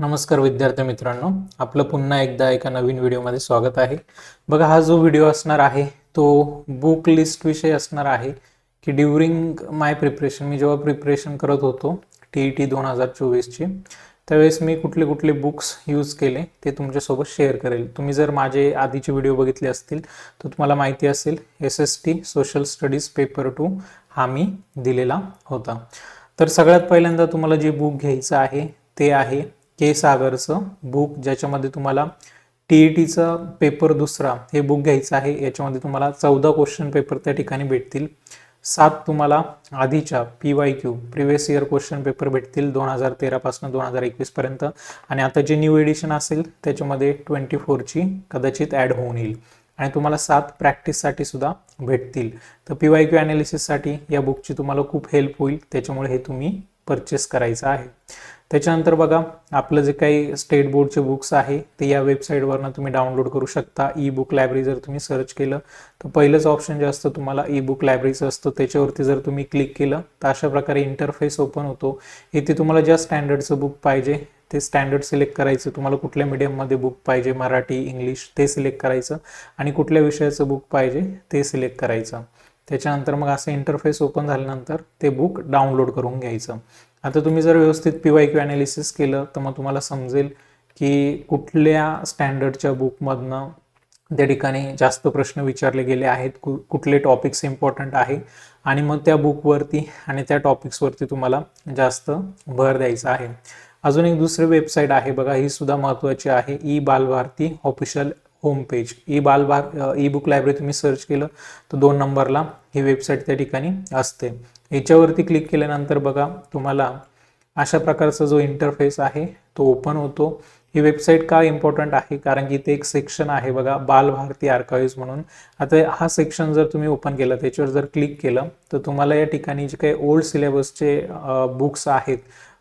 नमस्कार विद्यार्थी मित्रांनो. आपलं पुन्हा एकदा एका नवीन व्हिडिओमध्ये स्वागत आहे. बघा हा जो व्हिडिओ असणार आहे तो बुक लिस्ट विषय असणार आहे की ड्युरिंग माय प्रिपरेशन मी जेव्हा प्रिपरेशन करत होतो टी ई टी दोन हजार चोवीसची त्यावेळेस मी कुठले कुठले बुक्स यूज केले ते तुमच्यासोबत शेअर करेल. तुम्ही जर माझे आधीचे व्हिडिओ बघितले असतील तर तुम्हाला माहिती असेल S S T social studies paper two हा मी दिलेला होता. तर सगळ्यात पहिल्यांदा तुम्हाला जे बुक घ्यायचं आहे ते आहे के सागरचं बुक ज्याच्यामध्ये तुम्हाला टी ई टीचा पेपर दुसरा हे बुक घ्यायचं आहे. याच्यामध्ये तुम्हाला चौदा क्वेश्चन पेपर त्या ठिकाणी भेटतील. सात तुम्हाला आधीच्या P Y Q previous year question paper भेटतील दोन हजार तेरापासून दोन हजार एकवीसपर्यंत आणि आता जे न्यू एडिशन असेल त्याच्यामध्ये ट्वेंटी फोरची कदाचित ॲड होऊन येईल. आणि तुम्हाला सात प्रॅक्टिससाठी सुद्धा भेटतील. तर पी वाय क्यू ॲनालिसिससाठी या बुकची तुम्हाला खूप हेल्प होईल. त्याच्यामुळे हे तुम्ही परचेस करायचं आहे. त्याच्यानंतर बघा आपलं जे काही स्टेट बोर्डचे बुक्स आहे ते या वेबसाईटवरनं तुम्ही डाउनलोड करू शकता. ई बुक लायब्ररी जर तुम्ही सर्च केलं तर पहिलंच ऑप्शन जे असतं तुम्हाला ई बुक लायब्ररीचं असतं. त्याच्यावरती जर तुम्ही क्लिक केलं तर अशा प्रकारे इंटरफेस ओपन होतो. इथे तुम्हाला ज्या स्टँडर्डचं बुक पाहिजे ते स्टँडर्ड सिलेक्ट करायचं. तुम्हाला कुठल्या मीडियममध्ये बुक पाहिजे मराठी इंग्लिश ते सिलेक्ट करायचं. आणि कुठल्या विषयाचं बुक पाहिजे ते सिलेक्ट करायचं. त्याच्यानंतर मग असं इंटरफेस ओपन झाल्यानंतर ते बुक डाउनलोड करून घ्यायचं. आता तुम्ही जर व्यवस्थित पी वाय क्यू ॲनालिसिस केलं तर मग तुम्हाला समजेल की कुठल्या स्टँडर्डच्या बुकमधनं त्या ठिकाणी जास्त प्रश्न विचारले गेले आहेत कु कुठले टॉपिक्स इम्पॉर्टंट आहे आणि मग त्या बुकवरती आणि त्या टॉपिक्सवरती तुम्हाला जास्त भर द्यायचा आहे. अजून एक दुसरी वेबसाईट आहे बघा ही सुद्धा महत्त्वाची आहे E Balbharati official home page E बालभार E book library तुम्ही सर्च केलं तर दोन नंबरला ही वेबसाईट त्या ठिकाणी असते. याच्यावरती क्लिक केल्यानंतर बघा तुम्हाला अशा प्रकारचा जो इंटरफेस आहे तो ओपन होतो. ही वेबसाईट का इम्पॉर्टंट आहे? कारण की इथे एक सेक्शन आहे बघा बालभारती आर्काईव्ज म्हणून. आता हा सेक्शन जर तुम्ही ओपन केला त्याच्यावर जर क्लिक केलं तर तुम्हाला या ठिकाणी जे काही ओल्ड सिलेबसचे बुक्स आहेत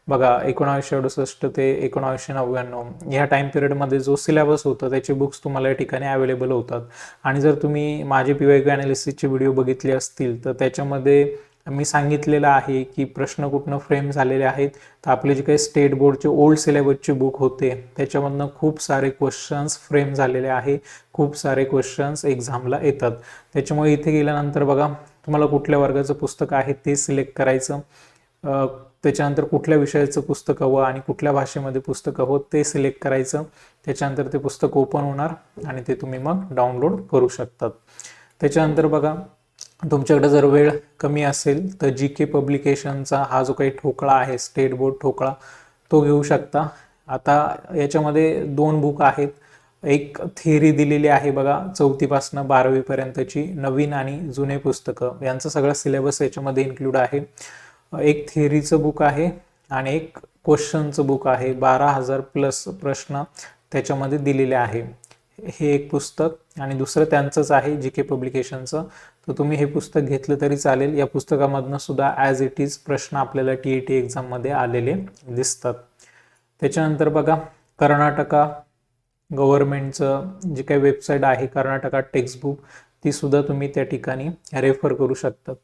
बघा एकोणावीसशे अडुसष्ट ते एकोणावीसशे नव्याण्णव ह्या टाइम पिरियडमध्ये जो सिलेबस होता त्याचे बुक्स तुम्हाला या ठिकाणी अवेलेबल होतात. आणि जर तुम्ही माझे पी वाय अनालिसिसचे व्हिडिओ बघितले असतील तर त्याच्यामध्ये मी सांगितलेलं आहे की प्रश्न कुठनं फ्रेम झालेले आहेत. तर आपले जे काही स्टेट बोर्डचे ओल्ड सिलेबसचे बुक होते त्याच्यामधनं खूप सारे क्वेश्चन्स फ्रेम झालेले आहे. खूप सारे क्वेश्चन्स एक्झामला येतात. त्याच्यामुळे इथे गेल्यानंतर बघा तुम्हाला कुठल्या वर्गाचं पुस्तक आहे ते सिलेक्ट करायचं. त्याच्यानंतर कुठल्या विषयाचं पुस्तक हवं आणि कुठल्या भाषेमध्ये पुस्तक हवं ते सिलेक्ट करायचं. त्याच्यानंतर ते पुस्तक ओपन होणार आणि ते तुम्ही मग डाउनलोड करू शकतात. त्याच्यानंतर बघा तुमच्याकडे जर वेळ कमी असेल तर जी के पब्लिकेशनचा हा जो काही ठोकळा आहे स्टेट बोर्ड ठोकळा तो घेऊ शकता. आता याच्यामध्ये दोन बुक आहेत. एक थिअरी दिलेली आहे बघा चौथीपासनं बारावीपर्यंतची नवीन आणि जुने पुस्तकं. यांचं सगळं सिलेबस याच्यामध्ये इन्क्लूड आहे. एक थिअरीचं बुक आहे आणि एक क्वेश्चनचं बुक आहे. बारा हजार प्लस प्रश्न त्याच्यामध्ये दिलेले आहे. हे एक पुस्तक आणि दुसरं त्यांचंच आहे जी के पब्लिकेशनचं तर तुम्ही हे पुस्तक घेतलं तरी चालेल. या पुस्तकामधनं सुद्धा ॲज इट इज प्रश्न आपल्याला टी ई टी एक्झाममध्ये आलेले दिसतात. त्याच्यानंतर बघा कर्नाटका गव्हर्नमेंटचं जे काही वेबसाईट आहे कर्नाटका टेक्स्टबुक ती सुद्धा तुम्ही त्या ठिकाणी रेफर करू शकतात.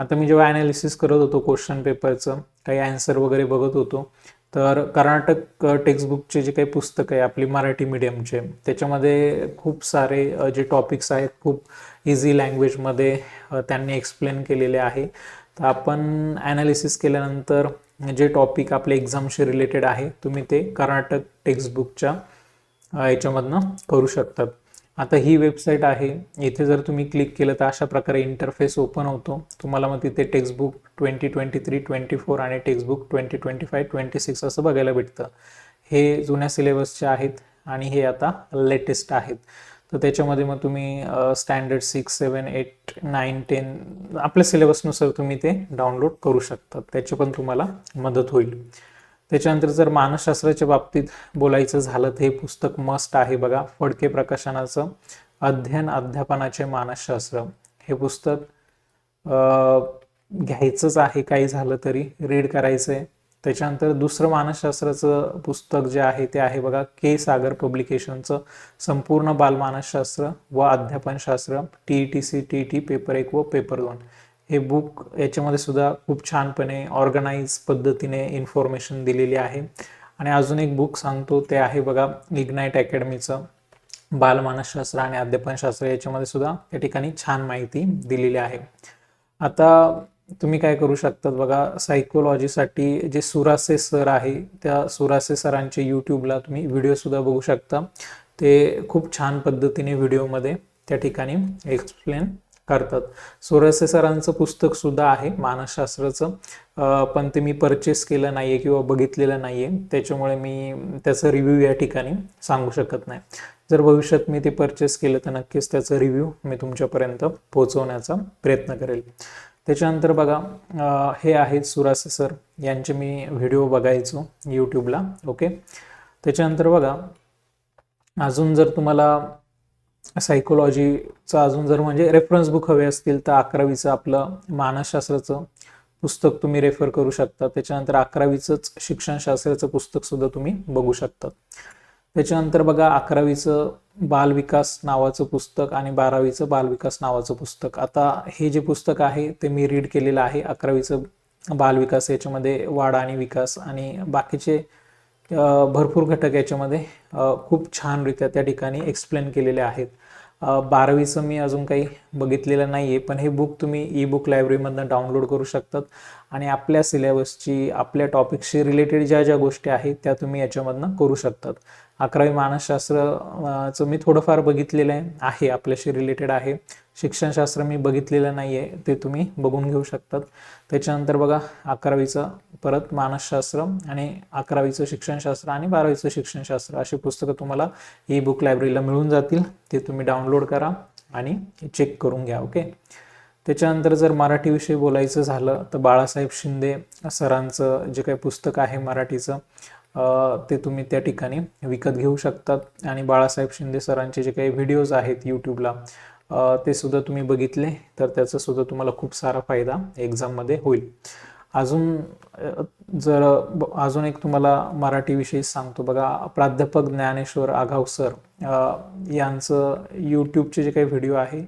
आता मी जेव्हा ॲनालिसिस करत होतो क्वेश्चन पेपरचं काही ॲन्सर वगैरे बघत होतो तर कर्नाटक टेक्स्टबुकचे जे काही पुस्तक आहे आपली मराठी मीडियमचे त्याच्यामध्ये खूप सारे जे टॉपिक्स आहेत खूप इझी लँग्वेजमध्ये त्यांनी एक्सप्लेन केलेले आहे. तर आपण ॲनालिसिस केल्यानंतर जे टॉपिक आपल्या एक्झामशी रिलेटेड आहे तुम्ही ते कर्नाटक टेक्स्टबुकच्या याच्यामधनं करू शकतात. आता ही वेबसाईट आहे. इथे जर तुम्ही क्लिक केलं तर अशा प्रकारे इंटरफेस ओपन होतो. तुम्हाला मग तिथे textbook twenty twenty three twenty four आणि textbook twenty twenty five twenty six असं बघायला भेटतं. हे जुन्या सिलेबसचे आहेत आणि हे आता लेटेस्ट आहेत. तर त्याच्यामध्ये मग तुम्ही standard six seven eight nine ten आपल्या सिलेबसनुसार तुम्ही ते डाउनलोड करू शकता. त्याची पण तुम्हाला मदत होईल. त्याच्यानंतर जर मानसशास्त्राच्या बाबतीत बोलायचं झालं तर हे पुस्तक मस्ट आहे बघा. फडके प्रकाशनाचं अध्ययन अध्यापनाचे मानसशास्त्र. हे पुस्तक घ्यायचंच आहे काही झालं तरी रीड करायचं आहे त्याच्यानंतर दुसरं मानसशास्त्राचं पुस्तक जे आहे ते आहे बघा के सागर पब्लिकेशनचं संपूर्ण बालमानसशास्त्र व अध्यापनशास्त्र T E T C T T paper एक व पेपर दोन. हे बुक याच्यामध्ये सुद्धा खूप छानपणे ऑर्गनाईज पद्धतीने इन्फॉर्मेशन दिलेली आहे. आणि अजून एक बुक सांगतो ते आहे बघा इग्नाईट अकॅडमीचं बालमानसशास्त्र आणि अध्यापनशास्त्र याच्यामध्ये सुद्धा या ठिकाणी छान माहिती दिलेली आहे. आता तुम्ही काय करू शकतात बघा सायकोलॉजीसाठी जे सुरासे सर आहे त्या सुरासे सरांचे यूट्यूबला तुम्ही व्हिडिओसुद्धा बघू शकता. ते खूप छान पद्धतीने व्हिडिओमध्ये त्या ठिकाणी एक्सप्लेन करतात. सोरसे सरांचं पुस्तक सुद्धा आहे मानसशास्त्राचं. पण ते मी परचेस केलं नाही आहे किंवा बघितलेलं नाही आहे त्याच्यामुळे मी त्याचा रिव्ह्यू या ठिकाणी सांगू शकत नाही. जर भविष्यात मी ते परचेस केलं तर नक्कीच त्याचा रिव्ह्यू मी तुमच्यापर्यंत पोहोचवण्याचा प्रयत्न करेल. त्याच्यानंतर बघा हे आहेत सुरासे सर. यांचे मी व्हिडिओ बघायचो यूट्यूबला ओके त्याच्यानंतर बघा अजून जर तुम्हाला सायकोलॉजीचं अजून जर म्हणजे रेफरन्स बुक हवे असतील तर अकरावीचं आपलं मानसशास्त्राचं पुस्तक तुम्ही रेफर करू शकता. त्याच्यानंतर अकरावीचंच शिक्षणशास्त्राचं पुस्तक सुद्धा तुम्ही बघू शकतात त्याच्यानंतर बघा अकरावीचं बालविकास नावाचं पुस्तक आणि बारावीचं बालविकास नावाचं पुस्तक. आता हे जे पुस्तक आहे ते मी रीड केलेलं आहे. अकरावीचं बालविकास याच्यामध्ये वाढ आणि विकास आणि बाकीचे भरपूर घटक याच्यामध्ये खूप छानरित्या त्या ठिकाणी एक्सप्लेन केलेले आहेत. बारावीचं मी अजून काही बघितलेलं नाही आहे पण हे बुक तुम्ही ई बुक लायब्ररीमधनं डाउनलोड करू शकतात. आणि आपल्या सिलेबसची आपल्या टॉपिकशी रिलेटेड ज्या ज्या गोष्टी आहेत त्या तुम्ही याच्यामधनं करू शकतात. अकरावी मानसशास्त्रचं मी थोडंफार बघितलेलं आहे आहे आपल्याशी रिलेटेड आहे. शिक्षणशास्त्र मी बघितलेलं नाही आहे ते तुम्ही बघून घेऊ शकतात. त्याच्यानंतर बघा अकरावीचं परत मानसशास्त्र आणि अकरावीचं शिक्षणशास्त्र आणि बारावीचं शिक्षणशास्त्र. अशी पुस्तकं तुम्हाला ई बुक लायब्ररीला मिळून जातील ते तुम्ही डाउनलोड करा आणि चेक करून घ्या ओके त्याच्यानंतर जर मराठीविषयी बोलायचं झालं तर बाळासाहेब शिंदे सरांचं जे काही पुस्तक आहे मराठीचं ते तुम्ही त्या ठिकाणी विकत घेऊ शकतात. आणि बाळासाहेब शिंदे सरांचे जे काही व्हिडिओज आहेत यूट्यूबला ते सुद्धा तुम्ही बघितले तर त्याचा सुद्धा तुम्हाला खूप सारा फायदा एक्झाममध्ये होईल. अजून जर अजून एक तुम्हाला मराठीविषयी सांगतो बघा. प्राध्यापक ज्ञानेश्वर आघाव सर यांचं यूट्यूबचे जे काही व्हिडिओ आहे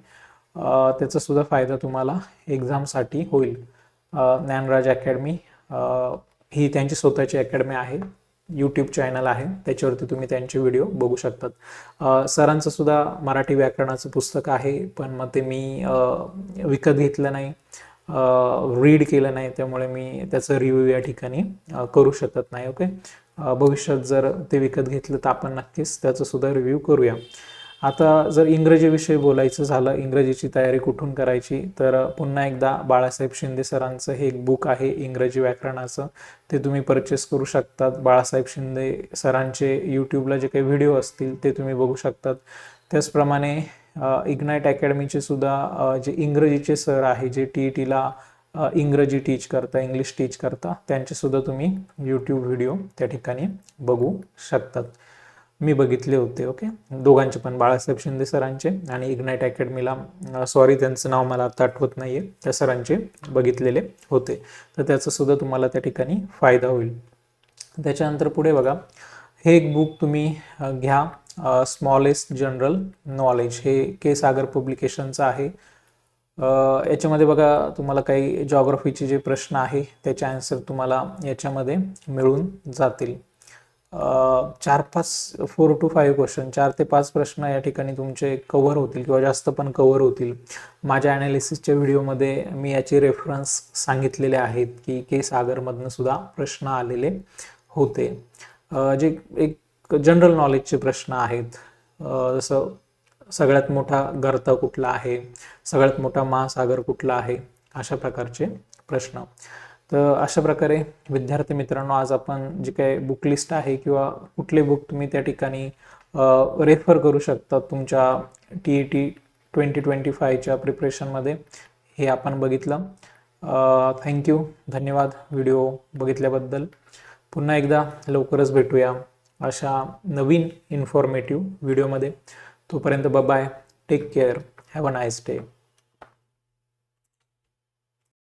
त्याचा सुद्धा फायदा तुम्हाला एक्झामसाठी होईल. ज्ञानराज अकॅडमी ही त्यांची स्वतःची अकॅडमी आहे. यूट्यूब चॅनल आहे. त्याच्यावरती तुम्ही त्यांचे व्हिडिओ बघू शकतात. सरांचं सुद्धा मराठी व्याकरणाचं पुस्तक आहे पण मग ते मी विकत घेतलं नाही. रीड केलं नाही त्यामुळे मी त्याचं रिव्ह्यू या ठिकाणी करू शकत नाही ओके भविष्यात जर ते विकत घेतलं तर आपण नक्कीच त्याचं सुद्धा रिव्ह्यू करूया. आता जर इंग्रजीविषयी बोलायचं झालं इंग्रजीची तयारी कुठून करायची? तर पुन्हा एकदा बाळासाहेब शिंदे सरांचं हे एक बुक आहे इंग्रजी व्याकरणाचं. ते तुम्ही परचेस करू शकतात. बाळासाहेब शिंदे सरांचे यूट्यूबला जे काही व्हिडिओ असतील ते तुम्ही बघू शकतात. त्याचप्रमाणे इग्नाईट अकॅडमीचे सुद्धा जे इंग्रजीचे सर आहे जे टी ई टीला इंग्रजी टीच करता इंग्लिश टीच करता त्यांचे सुद्धा तुम्ही यूट्यूब व्हिडिओ त्या ठिकाणी बघू शकतात. मी बघितले होते ओके दोघांचे पण बाळासाहेब शिंदे सरांचे आणि इग्नाईट अकॅडमीला सॉरी त्यांचं नाव मला आता आठवत नाही आहे त्या सरांचे बघितलेले होते. तर त्याचासुद्धा तुम्हाला त्या ठिकाणी फायदा होईल. त्याच्यानंतर पुढे बघा हे एक बुक तुम्ही घ्या स्मॉलेस्ट जनरल नॉलेज हे के सागर पब्लिकेशनचं आहे. याच्यामध्ये बघा तुम्हाला काही जॉग्रफीचे जे प्रश्न आहे त्याचे आन्सर तुम्हाला याच्यामध्ये मिळून जातील. चार पाच फोर टू फाईव्ह क्वेश्चन चार ते पाच प्रश्न या ठिकाणी तुमचे कव्हर होतील किंवा जास्त पण कव्हर होतील. माझ्या ॲनालिसिसच्या व्हिडिओमध्ये मी याचे रेफरन्स सांगितलेले आहेत की के सागरमधनं सुद्धा प्रश्न आलेले होते. जे एक जनरल नॉलेजचे प्रश्न आहेत. जसं सगळ्यात मोठा गर्त कुठला आहे? सगळ्यात मोठा महासागर कुठला आहे? अशा प्रकारचे प्रश्न. तर अशा प्रकारे विद्यार्थी मित्रांनो आज आपण जे काही बुक लिस्ट आहे किंवा कुठले बुक तुम्ही त्या ठिकाणी रेफर करू शकता तुमच्या T E T twenty twenty फायच्या प्रिपरेशनमध्ये हे आपण बघितलं. थँक्यू धन्यवाद व्हिडिओ बघितल्याबद्दल. पुन्हा एकदा लवकरच भेटूया अशा नवीन इन्फॉर्मेटिव्ह व्हिडिओमध्ये तोपर्यंत bye take care have a nice day